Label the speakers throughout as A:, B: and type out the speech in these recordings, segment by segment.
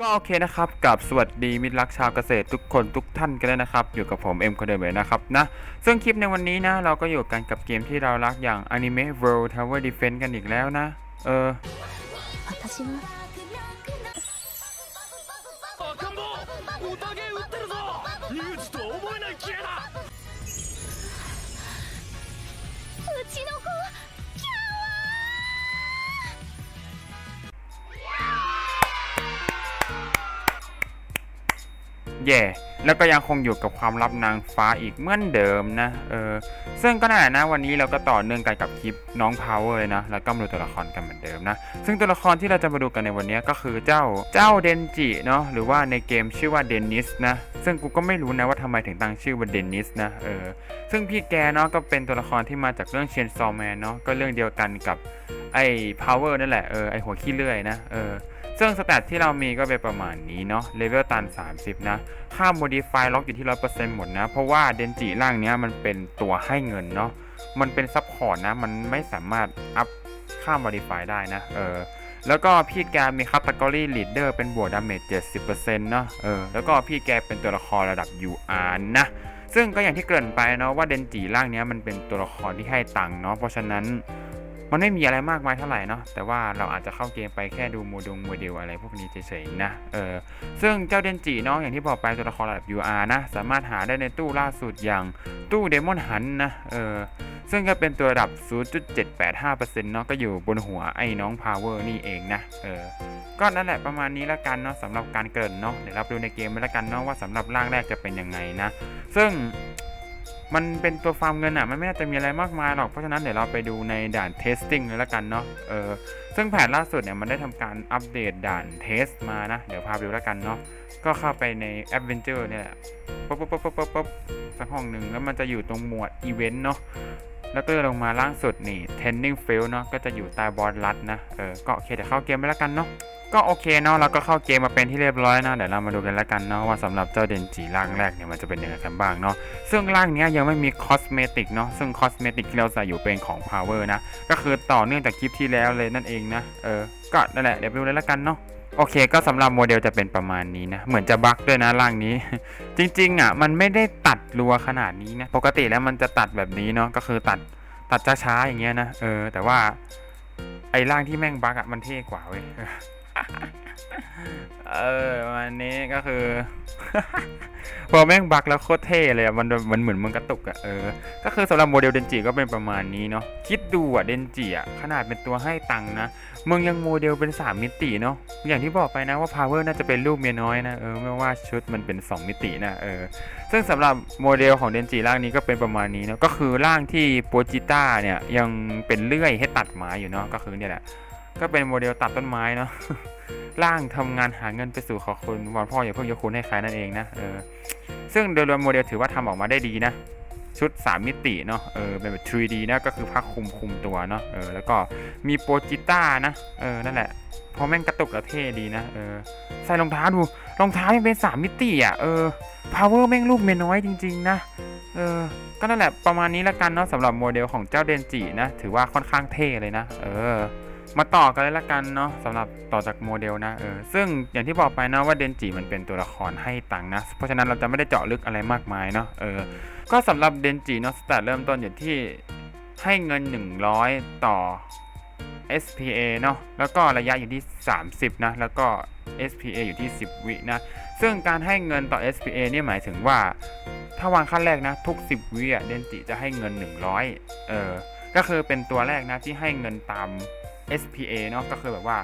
A: ก็โอเคนะครับกับสวัสดีมิตรรักชาวเกษตรทุกคนทุกท่านกันเลยนะครับ อยู่กับผมเอ็มคนเดิมเลยนะครับนะ ซึ่งคลิปในวันนี้นะ เราก็อยู่กันกับเกมที่เรารักอย่าง Anime World Tower Defense กันอีกแล้วนะ เออ
B: 私は
C: 赤ん坊おたげ打ってるぞニュージとは思えないキレだ
A: เย่ แล้วก็ยังคงอยู่กับความลับนางฟ้าอีกเหมือนเดิมนะ เออ ซึ่งก็นั่นแหละนะวันนี้เราก็ต่อเนื่องกันกับคลิปน้องพาวเวอร์เลยนะ แล้วก็มาดูตัวละครกันเหมือนเดิมนะ ซึ่งตัวละครที่เราจะมาดูกันในวันนี้ก็คือเจ้า เจ้าเดนจิเนาะ หรือว่าในเกมชื่อว่าเดนนิสนะ ซึ่งกูก็ไม่รู้นะว่าทำไมถึงตั้งชื่อว่าเดนนิสนะ เออ ซึ่งพี่แกเนาะก็เป็นตัวละครที่มาจากเรื่องเชนซอมแมนเนาะ ก็เรื่องเดียวกันกับไอ้พาวเวอร์นั่นแหละ เออ ไอ้หัวขี้เลื่อยนะ เออ ซึ่งสแตทที่เรามีก็เป็นประมาณนี้เนาะเลเวลตัน 30 นะ ค่า modify ล็อกอยู่ที่ 100%หมดนะ เพราะว่าเดนจิร่างเนี้ยมันเป็นตัวให้เงินเนาะมันเป็นซับพอร์ตนะ มันไม่สามารถอัพค่า modify ได้นะ เออแล้วก็พี่แกมี category leader เป็นบวกดาเมจ70%เนาะเออแล้วก็พี่แกเป็นตัวละครระดับ UR นะ ซึ่งก็อย่างที่เกริ่นไปเนาะว่าเดนจิร่างเนี้ยมันเป็นตัวละครที่ให้ตังค์เนาะเพราะฉะนั้น มันไม่มีอะไรมากมายเท่าไหร่เนาะแต่ว่าเราอาจจะเข้าเกมไปแค่ดูโมดงโมเดลอะไรพวกนี้เฉยๆนะเออซึ่งเจ้าเดนจิเนาะอย่างที่บอกไปตัวละครระดับ UR นะ สามารถหาได้ในตู้ล่าสุดอย่างตู้เดมอนฮันนะเออซึ่งก็เป็นตัวระดับ 0.785%เนาะก็อยู่บนหัวไอ้น้องพาวเวอร์นี่เองนะเออก็นั่นแหละประมาณนี้ละกันเนาะสำหรับการเกินเนาะเดี๋ยวราไปดูในเกมไปละกันเนาะว่าสำหรับร่างแรกจะเป็นยังไงนะ ซึ่ง มันเป็นตัวฟาร์มเงินอะ มันไม่น่าจะมีอะไรมากมายหรอก เพราะฉะนั้นเดี๋ยวเราไปดูในด่านเทสติ้งเลยละกันเนาะ เออ ซึ่งแผนล่าสุดเนี่ยมันได้ทำการอัปเดตด่านเทสมานะ เดี๋ยวพาไปดูล้วกันเนาะ ก็เข้าไปในแอดเวนเจอร์เนี่ยแหละปุ๊บปุ๊บปุ๊บปุ๊บปุ๊บปุ๊บสักห้องหนึ่งแล้วมันจะอยู่ตรงหมวดอีเวนต์เนาะ แล้วก็ลงมาล่างสุดนี่ tending field เนาะ ก็จะอยู่ใต้บอสลัดนะ เออ ก็โอเคเดี๋ยวเข้าเกมไปล้วกันเนาะ ก็โอเคเนาะเราก็เข้าเกมมาเป็นที่เรียบร้อยนะเดี๋ยวเรามาดูกันแล้วกันเนาะว่าสำหรับเจ้าเดนจิร่างแรกเนี่ยมันจะเป็นยังไงกันบ้างเนาะซึ่งร่างนี้ยังไม่มีคอสเมติกเนาะซึ่งคอสเมติกที่เราใส่อยู่เป็นของ Power นะก็คือต่อเนื่องจากคลิปที่แล้วเลยนั่นเองนะเออก็นั่นแหละเดี๋ยวไปดูเลยแล้วกันเนาะโอเคก็สำหรับโมเดลจะเป็นประมาณนี้นะ เหมือนจะบั๊กด้วยนะร่างนี้ จริงๆอะมันไม่ได้ตัดรัวขนาดนี้นะปกติแล้วมันจะตัดแบบนี้เนาะก็คือตัดตัดช้าๆอย่างเงี้ยนะเออแต่ว่าไอ้ร่างที่แม่งบั๊กอะมันเท่กว่าเว้ย เออประมาณนี้ก็คือ พอแม่งบักแล้วโคตรเท่เลยอะมันมันเหมือนมันกระตุกอะเออ ก็คือสำหรับโมเดลเดนจิก็เป็นประมาณนี้เนาะ คิดดูอะเดนจิอะขนาดเป็นตัวให้ตังค์นะมึงยังโมเดลเป็น 3 มิติเนาะ อย่างที่บอกไปนะว่าพาวเวอร์น่าจะเป็นรูปเมียน้อยนะ เออ ไม่ว่าชุดมันเป็น 2 มิตินะ เออ ซึ่งสำหรับโมเดลของเดนจิร่างนี้ก็เป็นประมาณนี้เนาะ ก็คือร่างที่โปจิต้าเนี่ยยังเป็นเลื่อยให้ตัดไม้อยู่เนาะ ก็คือเนี่ยแหละ ก็เป็นโมเดลตัดต้นไม้เนาะร่างทำงานหาเงินไปสู่ขอคุณวอนพ่ออย่าเพิ่งยกคุณให้ใครนั่นเองนะเออซึ่งโดยรวมโมเดลถือว่าทำออกมาได้ดีนะ ชุด 3 มิติเนาะเออเป็นแบบ 3D นะก็คือพักคุมคุมตัวเนาะเออแล้วก็มีโปรจิต้านะเออนั่นแหละพราะแม่งกระตุกแล้วเท่ดีนะเออใส่รองเท้าดูรองเท้ายังเป็น 3 มิติอะเออ power แม่งลูกเมยน้อยจริง ๆ นะเออก็นั่นแหละประมาณนี้ละกันเนาะสำหรับโมเดลของเจ้าเดนจินะถือว่าค่อนข้างเท่เลยนะ เออ มาต่อกันเลยละกันเนาะสำหรับต่อจากโมเดลนะเออซึ่งอย่างที่บอกไปนะว่าเดนจิมันเป็นตัวละครให้ตังนะ เพราะฉะนั้นเราจะไม่ได้เจาะลึกอะไรมากมายเนาะเออก็สำหรับเดนจิเนาะสตาร์ทเริ่มต้นอยู่ที่ให้เงิน 100 ต่อ SPA เนาะแล้วก็ระยะอยู่ที่ 30 นะ แล้วก็ SPA อยู่ที่ 10 วินะ ซึ่งการให้เงินต่อ SPA เนี่ยหมายถึงว่า ถ้าวางขั้นแรกนะ ทุก 10 วิอะเดนจิจะให้เงิน 100 เออ ก็คือเป็นตัวแรกนะที่ให้เงินตาม SPA เนาะก็คือแบบว่า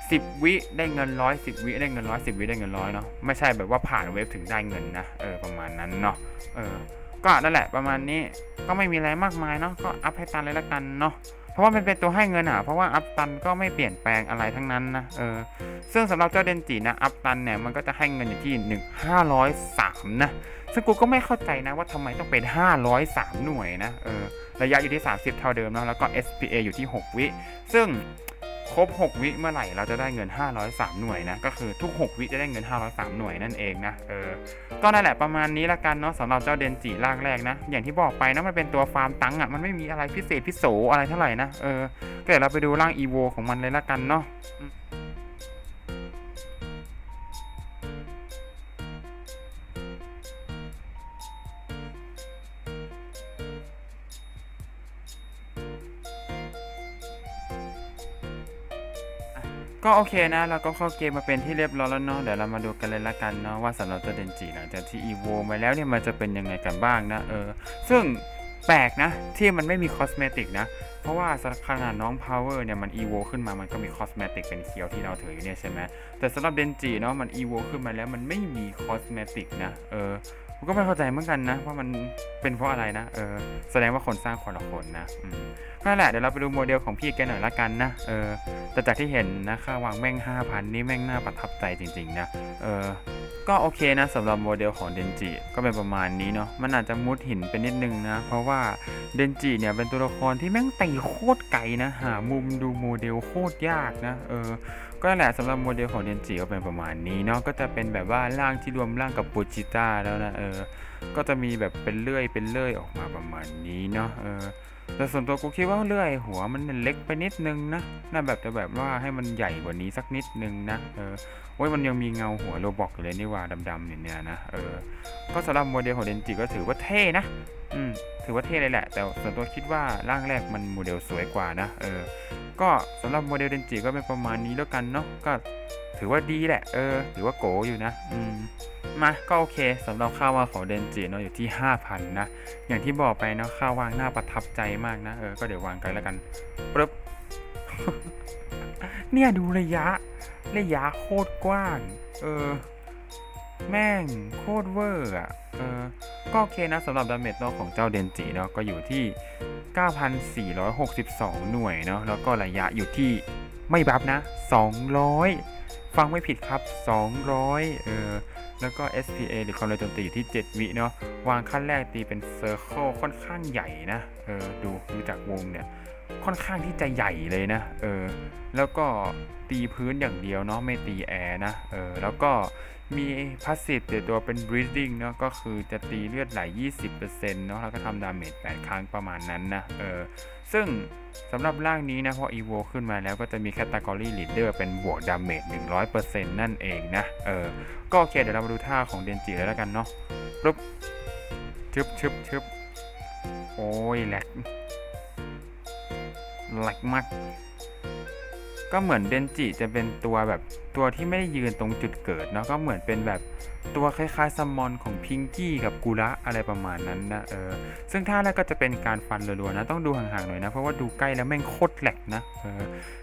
A: 10 วิได้เงินร้อย10วิได้เงินร้อย10วิได้เงินร้อยเนาะไม่ใช่แบบว่าผ่านเว็บถึงได้เงินนะเออประมาณนั้นเนาะเออก็นั่นแหละประมาณนี้ก็ไม่มีอะไรมากมายเนาะก็อัพให้ตันเลยละกันเนาะเพราะว่ามันเป็นตัวให้เงินอะเพราะว่าอัพตันก็ไม่เปลี่ยนแปลงอะไรทั้งนั้นนะเออซึ่งสำหรับเจ้าเดนจินะอัพตันเนี่ยมันก็จะให้เงินอยู่ที่1 503นะซึ่งกูก็ไม่เข้าใจนะว่าทำไมต้องเป็น 503 หน่วยนะเออ ระยะอยู่ที่ 30 เท่าเดิมนะแล้วก็ SPA อยู่ที่ 6 วิ ซึ่งครบ 6 วิเมื่อไหร่เราจะได้เงิน 503 หน่วยนะ ก็คือทุก 6 วิจะได้เงิน 503 หน่วยนั่นเองนะ เออ ก็นั่นแหละประมาณนี้ละกันเนาะสำหรับเจ้าเดนจิร่างแรกนะ อย่างที่บอกไปนะมันเป็นตัวฟาร์มตังค์อะ มันไม่มีอะไรพิเศษพิโสอะไรเท่าไหร่นะ เออ ก็เดี๋ยวเราไปดูร่างอีโวของมันเลยละกันเนาะ ก็โอเคนะ เราก็เข้าเกมมาเป็นที่เรียบร้อยแล้วเนาะเดี๋ยวเรามาดูกันเลยละกันเนาะว่าสำหรับตัวเดนจิหลังจากที่อีโวมาแล้วเนี่ยมันจะเป็นยังไงกันบ้างนะเออซึ่งแปลกนะ ที่มันไม่มีคอสเมติกนะ เพราะว่าสำหรับขนาดน้อง Power เนี่ยมัน EVO ขึ้นมามันก็มีคอสเมติกเป็นเคียวที่เราถืออยู่เนี่ยใช่ไหมแต่สำหรับเดนจิเนาะมัน EVO ขึ้นมาแล้วมันไม่มีคอสเมติกนะเออ ผมก็ไม่เข้าใจเหมือนกันนะว่ามันเป็นเพราะอะไรนะเออแสดงว่าคนสร้างคนละคนนะนั่นแหละเดี๋ยวเราไปดูโมเดลของพี่แกหน่อยละกันนะเออแต่จากที่เห็นนะค่าวางแม่ง 5,000 นี่แม่งน่าประทับใจจริงๆนะเออ ก็โอเคนะสำหรับโมเดลของเดนจิก็เป็นประมาณนี้เนาะมันอาจจะมุดหินไปนิดนึงนะ เพราะว่าเดนจิเนี่ยเป็นตัวละครที่แม่งไตีโคตรไกลนะหามุมดูโมเดลโคตรยากนะเออก็แหละสำหรับโมเดลของเดนจิก็เป็นประมาณนี้เนาะก็จะเป็นแบบว่าร่างที่รวมร่างกับปูจิต้าแล้วนะเออก็จะมีแบบเป็นเลื่อยเป็นเลื่อยออกมาประมาณนี้เนาะเออ แต่ส่วนตัวกูคิดว่าเลื่อยหัวมันเล็กไปนิดนึงนะน่าแบบจะแบบว่าให้มันใหญ่กว่านี้สักนิดนึงนะ เออโอ้ยมันยังมีเงาหัวโรบอกอยู่เลยนี่ว่าดำๆเนี่ยนะ เออ ก็สำหรับโมเดลของเดนจิก็ถือว่าเท่นะ อืม ถือว่าเท่เลยแหละ แต่ส่วนตัวคิดว่าร่างแรกมันโมเดลสวยกว่านะ เออ ก็สำหรับโมเดลเดนจิก็เป็นประมาณนี้แล้วกันเนาะ ก็ ถือว่าดีแหละ เออ ถือว่าโกอยู่นะ อืม มา ก็โอเคสำหรับค่าวางของเดนจิเนาะอยู่ที่ 5,000 นะ อย่างที่บอกไปเนาะค่าวางน่าประทับใจมากนะ เออ ก็เดี๋ยววางกันแล้วกันปึ๊บเนี่ยดูระยะ ระยะโคตรกว้าง เออ แม่งโคตรเวอร์อะ เออ ก็โอเคนะสำหรับดาเมจเนาะของเจ้าเดนจิเนาะก็อยู่ที่ 9,462 หน่วยเนาะแล้วก็ระยะอยู่ที่ไม่บัฟนะ 200 ฟังไม่ผิดครับ 200 เออแล้วก็ SPA หรือความเร็วโจมตีอยู่ที่ 7 วิเนาะวางขั้นแรกตีเป็นเซอร์เคิลค่อนข้างใหญ่นะ เออ ดูดูจากวงเนี่ย ค่อนข้างที่จะใหญ่เลยนะ เออ แล้วก็ตีพื้นอย่างเดียวเนาะไม่ตีแอร์นะ เออ แล้วก็ มีพาสซีฟเดี๋ยวตัวเป็น breathing เนาะก็คือจะตีเลือดไหล 20%เนาะแล้วก็ทำดาเมจ8 ครั้งประมาณนั้นนะเออซึ่งสำหรับร่างนี้นะพอ evo ขึ้นมาแล้วก็จะมี category leader เป็นบวกดาเมจ100%นั่นเองนะเออก็โอเคเดี๋ยวเรามาดูท่าของเดนจิเลยแล้วกันเนาะปุ๊บชึบชึบชึบโอ้ยแหลกแหลกมากก็เหมือนเดนจิจะเป็นตัวแบบ ตัวที่ไม่ได้ยืนตรงจุดเกิดเนาะก็เหมือนเป็นแบบตัวคล้ายๆซัมมอนของพิงกี้กับกุระอะไรประมาณนั้นนะเออซึ่งท่าแรกก็จะเป็นการฟันรัวๆนะต้องดูห่างๆหน่อยนะเพราะว่าดูใกล้แล้วแม่งโคตรแหลกนะเออ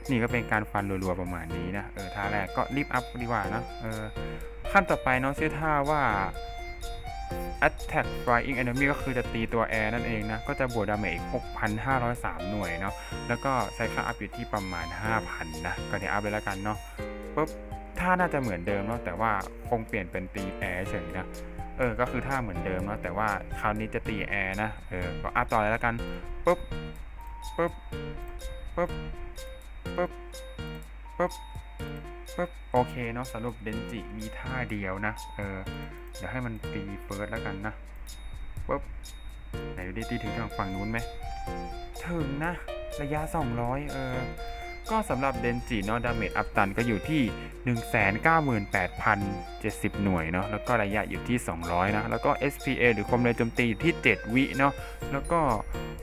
A: นี่ก็เป็นการฟันรัวๆประมาณนี้นะเออท่าแรกก็รีบอัพดีกว่านะเออขั้นต่อไปเนาะชื่อท่าว่า Attack Flying Enemy ก็คือจะตีตัวแอร์นั่นเองนะ ก็จะบวกดาเมจอีก 6,503 หน่วยเนาะ แล้วก็ใช้ค่าอัพอยู่ที่ประมาณ 5,000 นะ ก็เดี๋ยวอัพเลยแล้วกันเนาะ ปุ๊บท่าน่าจะเหมือนเดิมเนาะแต่ว่าคงเปลี่ยนเป็นตีแอร์เฉยนะเออก็คือท่าเหมือนเดิมเนาะแต่ว่าคราวนี้จะตีแอร์นะเออก็อัพต่อเลยแล้วกันปุ๊บปุ๊บปุ๊บปุ๊บปุ๊บปุ๊บโอเคเนาะสรุปเดนจิมีท่าเดียวนะเออเดี๋ยวให้มันตีเฟิร์สแล้วกันนะปุ๊บไหนดูดิตีถึงทางฝั่งนู้นไหมถึงนะระยะ 200 เออ ก็สำหรับเดนจิเนาะดาเมจอัพตันก็อยู่ที่ 198,070 หน่วยเนาะแล้วก็ระยะอยู่ที่ 200 นะ แล้วก็ SPA หรือความเร็วโจมตีอยู่ที่ 7 วิเนาะแล้วก็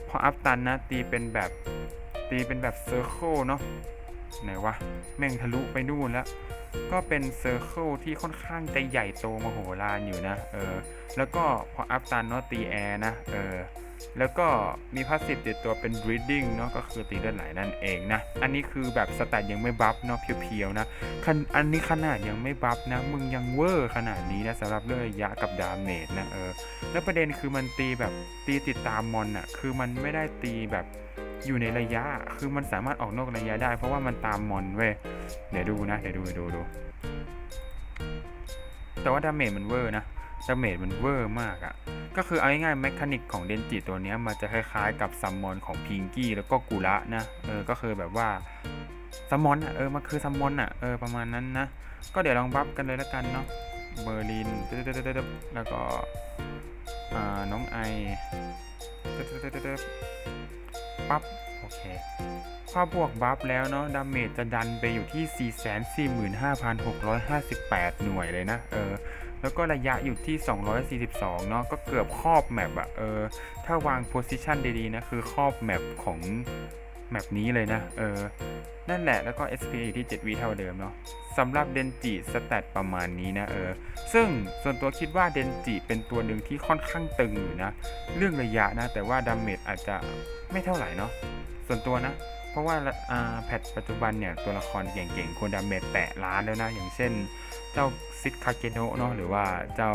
A: พออัพตันนะ ตีเป็นแบบตีเป็นแบบเซอร์เคิลเนาะไหนวะ แม่งทะลุไปนู่นแล้ว ก็เป็นเซอร์เคิลที่ค่อนข้างจะใหญ่โตมโหฬารอยู่นะ เออ แล้วก็พออัพตันเนาะตีแอร์นะ เออ แล้วก็มีพาสซีฟติดตัวเป็น breathing เนาะก็คือตีเลือดไหลนั่นเองนะ อันนี้คือแบบสแตทยังไม่บัฟเนาะเพียวๆนะคันอันนี้ขนาดยังไม่บัฟนะ มึงยังเวอร์ขนาดนี้นะสำหรับเรื่องระยะกับดาเมจนะเออแล้วประเด็นคือมันตีแบบตีติดตามมอนอะคือมันไม่ได้ตีแบบอยู่ในระยะ คือมันสามารถออกนอกระยะได้ เพราะว่ามันตามมอนเว้ยเดี๋ยวดูนะ เดี๋ยวดูดูดู แต่ว่าดาเมจมันเวอร์นะ ดาเมจมันเวอร์มากอะ่ะ ก็คือเอาง่ายๆแมคานิกของเดนจิตัวนี้มันจะคล้ายๆ กับซัมมอนของพิงกี้แล้วก็กูระนะ เออ ก็คือแบบว่าซัมมอนอะ เออ มันคือซัมมอนอะ เออ ประมาณนั้นนะ ก็เดี๋ยวลองบัฟกันเลยแล้วกันเนาะ เบอร์ลินตึ๊ดๆๆๆแล้วก็อ่าน้องไอตึ๊ดๆๆๆปั๊บ โอเคพอบวกบัฟแล้วเนาะ ดาเมจจะดันไปอยู่ที่ 445,658 หน่วยเลยนะ เออ แล้วก็ระยะอยู่ที่ 242 เนาะก็เกือบครอบแมปอะเออ ถ้าวางโพซิชันดีๆนะคือครอบแมปของแบบนี้เลยนะ เออ นั่นแหละ แล้วก็ SP อยู่ที่7วิเท่าเดิมเนาะสำหรับเดนจิสแตทประมาณนี้นะ เออ ซึ่งส่วนตัวคิดว่าเดนจิเป็นตัวหนึ่งที่ค่อนข้างตึงอยู่นะ เรื่องระยะนะ แต่ว่าดาเมจอาจจะไม่เท่าไหร่เนาะ ส่วนตัวนะ ราะว่าแพทปัจจุบันเนี่ยตัวละครเก่งๆคนดาเมจแตะล้านแล้วนะ อย่างเช่น เจ้าซิดคาเกโนะเนาะหรือว่าเจ้า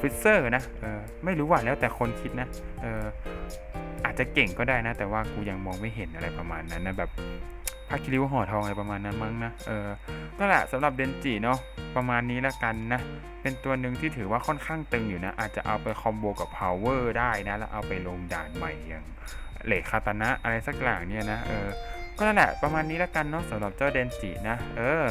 A: ฟิเซอร์นะออไม่รู้ว่าแล้วแต่คนคิดนะอออาจจะเก่งก็ได้นะ แต่ว่ากูยังมองไม่เห็นอะไรประมาณนั้นนะแบบพาคิริวห่อทองอะไรประมาณนั้นมั้งนะ เออ นั่นแหละสำหรับเดนจิเนาะ ประมาณนี้ละกันนะ เป็นตัวหนึ่งที่ถือว่าค่อนข้างตึงอยู่นะ อาจจะเอาไปคอมโบกับพาวเวอร์ได้นะ แล้วเอาไปลงด่านใหม่อย่าง เหล็กคาตานะอะไรสักอย่างเนี่ยนะเออ ก็นั่นแหละประมาณนี้ละกันเนาะสำหรับเจ้าเดนจินะ เออ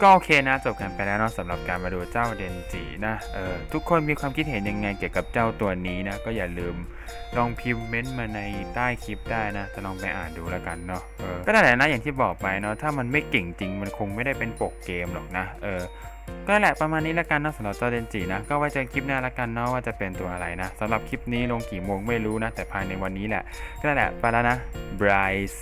A: ก็โอเคนะจบกันไปแล้วเนาะสำหรับการมาดูเจ้าเดนจินะเออทุกคนมีความคิดเห็นยังไงเกี่ยวกับเจ้าตัวนี้นะ ก็อย่าลืมลองพิมพ์เม้นต์มาในใต้คลิปได้นะจะลองไปอ่านดูแล้วกันเนาะเออก็นั่นแหละนะอย่างที่บอกไปเนาะถ้ามันไม่เก่งจริงมันคงไม่ได้เป็นปกเกมหรอกนะเออก็แหละประมาณนี้แล้วกันเนาะสำหรับเจ้าเดนจินะ ก็ไว้เจอคลิปหน้าแล้วกันเนาะว่าจะเป็นตัวอะไรนะสำหรับคลิปนี้ลงกี่โมงไม่รู้นะ แต่ภายในวันนี้แหละ ก็นั่นแหละไปแล้วนะ Bryce